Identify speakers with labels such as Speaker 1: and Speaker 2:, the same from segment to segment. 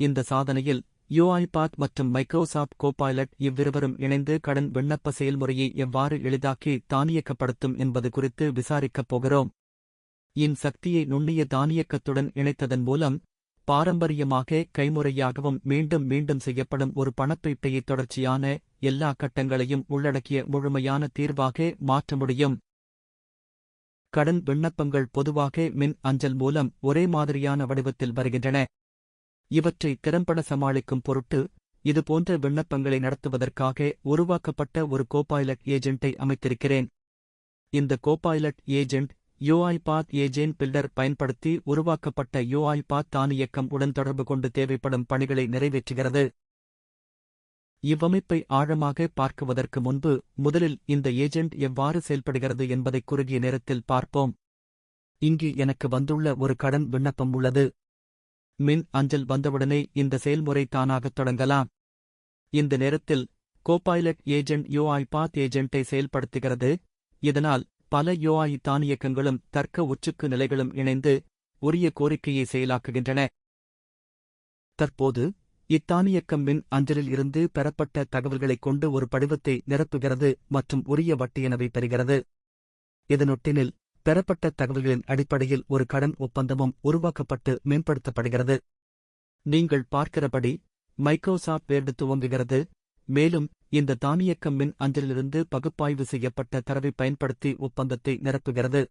Speaker 1: இந்த சாதனையில் யூஐபாத் மற்றும் மைக்ரோசாஃப்ட் கோபைலட் இவ்விருவரும் இணைந்து கடன் விண்ணப்ப செயல்முறையை எவ்வாறு எளிதாக்கி தானியக்கப்படுத்தும் என்பது குறித்து விசாரிக்கப் போகிறோம். இன் சக்தியை நுண்ணிய தானியக்கத்துடன் இணைத்ததன் மூலம் பாரம்பரியமாக கைமுறையாகவும் மீண்டும் மீண்டும் செய்யப்படும் ஒரு பணப்பீட்டையை தொடர்ச்சியான எல்லா கட்டங்களையும் உள்ளடக்கிய முழுமையான தீர்வாக மாற்ற முடியும். கடன் விண்ணப்பங்கள் பொதுவாக மின் அஞ்சல் மூலம் ஒரே மாதிரியான வடிவத்தில் வருகின்றன. இவற்றை திறம்பட சமாளிக்கும் பொருட்டு இதுபோன்ற விண்ணப்பங்களை நடத்துவதற்காக உருவாக்கப்பட்ட ஒரு கோபாய்லட் ஏஜென்ட்டை அமைத்திருக்கிறேன். இந்த copilot agent UiPath agent builder பயன்படுத்தி உருவாக்கப்பட்ட யூஐபாத் தானியக்கம் உடன் தொடர்பு கொண்டு தேவைப்படும் பணிகளை நிறைவேற்றுகிறது. இவ்வமைப்பை ஆழமாக பார்க்குவதற்கு முன்பு முதலில் இந்த ஏஜென்ட் எவ்வாறு செயல்படுகிறது என்பதை குறுகிய நேரத்தில் பார்ப்போம். இங்கு எனக்கு வந்துள்ள ஒரு கடன் விண்ணப்பம் உள்ளது. மின் அஞ்சல் வந்தவுடனே இந்த செயல்முறை தானாகத் தொடங்கலாம். இந்த நேரத்தில் கோபைலட் ஏஜென்ட் யோஐ பாத் ஏஜென்ட்டை செயல்படுத்துகிறது. இதனால் பல யோஐ தானியக்கங்களும் தர்க்க உச்சுக்கு நிலைகளும் இணைந்து உரிய கோரிக்கையை செயலாக்குகின்றன. தற்போது இத்தானியக்கம் மின் அஞ்சலில் இருந்து பெறப்பட்ட தகவல்களைக் கொண்டு ஒரு படிவத்தை நிரப்புகிறது மற்றும் உரிய வட்டியனவை பெறுகிறது. இதனொட்டினில் பெறப்பட்ட தகவல்களின் அடிப்படையில் ஒரு கடன் ஒப்பந்தமும் உருவாக்கப்பட்டு மேம்படுத்தப்படுகிறது. நீங்கள் பார்க்கிறபடி மைக்ரோசாஃப்ட் வேர்டு துவங்குகிறது. மேலும் இந்த தானியக்க மின் அஞ்சலிலிருந்து பகுப்பாய்வு செய்யப்பட்ட தரவை பயன்படுத்தி ஒப்பந்தத்தை நிரப்புகிறது.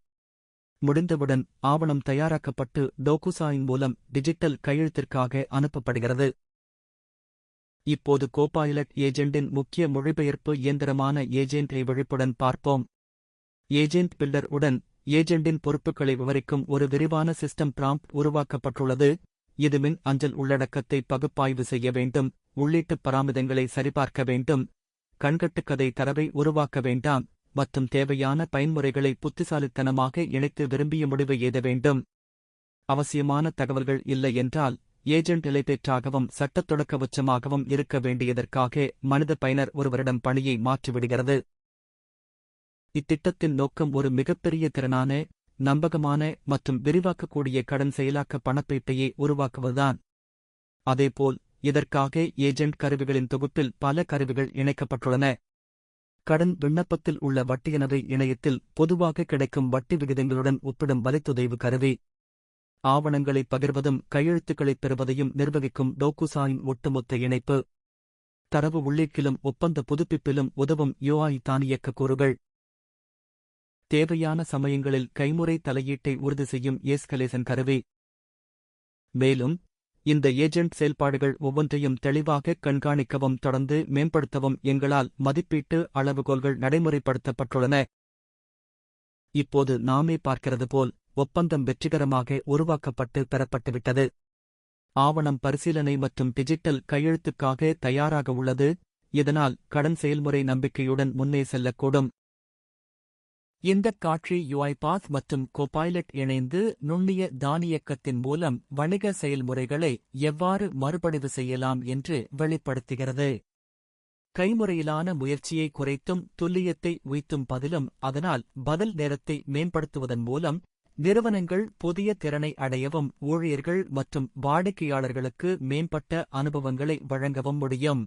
Speaker 1: முடிந்தவுடன் ஆவணம் தயாராக்கப்பட்டு டோகுசாயின் மூலம் டிஜிட்டல் கையெழுத்திற்காக அனுப்பப்படுகிறது. இப்போது கோபாய்லட் ஏஜெண்டின் முக்கிய மொழிபெயர்ப்பு இயந்திரமான ஏஜென்டை விழிப்புடன் பார்ப்போம். ஏஜென்ட் பில்டர் உடன் ஏஜெண்டின் பொறுப்புகளை விவரிக்கும் ஒரு விரிவான சிஸ்டம் பிராம்ப்ட் உருவாக்கப்பட்டுள்ளது. இது மின் அஞ்சல் உள்ளடக்கத்தை பகுப்பாய்வு செய்ய வேண்டும் உள்ளீட்டு பராமிதங்களை சரிபார்க்க வேண்டும் கண்கட்டுக்கதை தரவை உருவாக்க வேண்டாம் மற்றும் தேவையான பயன்முறைகளை புத்திசாலித்தனமாக இணைத்து விரும்பிய முடிவு எய்த வேண்டும். அவசியமான தகவல்கள் இல்லை என்றால் ஏஜென்ட் நிலைப்பேற்றாகவும் சட்டத் தொடக்க உச்சமாகவும் இருக்க வேண்டியதற்காக மனித பயனர் ஒருவரிடம் பணியை மாற்றிவிடுகிறது. இத்திட்டத்தின் நோக்கம் ஒரு மிகப்பெரிய திறனான நம்பகமான மற்றும் விரிவாக்கக்கூடிய கடன் செயலாக்க பணப்பீட்டையை உருவாக்குவதுதான். அதேபோல் இதற்காக ஏஜென்ட் கருவிகளின் தொகுப்பில் பல கருவிகள் இணைக்கப்பட்டுள்ளன. கடன் விண்ணப்பத்தில் உள்ள வட்டியினரை இணையத்தில் பொதுவாக கிடைக்கும் வட்டி விகிதங்களுடன் ஒப்பிடும் வலைத்துதைவு கருவி. ஆவணங்களை பகிர்வதும் கையெழுத்துக்களைப் பெறுவதையும் நிர்வகிக்கும் டோக்குசாயின் ஒட்டுமொத்த இணைப்பு. தரவு உள்ளீட்டிலும் ஒப்பந்த புதுப்பிப்பிலும் உதவும் யோஐ தானியக்க கூறுகள். தேவையான சமயங்களில் கைமுறை தலையீட்டை உறுதி செய்யும் ஏஸ்கலேசன் கருவி. மேலும் இந்த ஏஜென்ட் செயல்பாடுகள் ஒவ்வொன்றையும் தெளிவாக கண்காணிக்கவும் தொடர்ந்து மேம்படுத்தவும் எங்களால் மதிப்பீட்டு அளவுகோல்கள் நடைமுறைப்படுத்தப்பட்டுள்ளன. இப்போது நாமே பார்க்கிறது போல் ஒப்பந்தம் வெற்றிகரமாக உருவாக்கப்பட்டு பெறப்பட்டுவிட்டது. ஆவணம் பரிசீலனை மற்றும் டிஜிட்டல் கையெழுத்துக்காக தயாராக உள்ளது. இதனால் கடன் செயல்முறை நம்பிக்கையுடன் முன்னே செல்லக்கூடும். இந்தக் காட்சி யுஐபாத் மற்றும் கோபைலட் இணைந்து நுண்ணிய தானியக்கத்தின் மூலம் வணிக செயல்முறைகளை எவ்வாறு மறுபடிவு செய்யலாம் என்று வெளிப்படுத்துகிறது. கைமுறையிலான முயற்சியை குறைத்தும் துல்லியத்தை உய்த்தும் பதிலும் அதனால் பதில் நேரத்தை மேம்படுத்துவதன் மூலம் நிறுவனங்கள் புதிய திறனை அடையவும் ஊழியர்கள் மற்றும் வாடிக்கையாளர்களுக்கு மேம்பட்ட அனுபவங்களை வழங்கவும் முடியும்.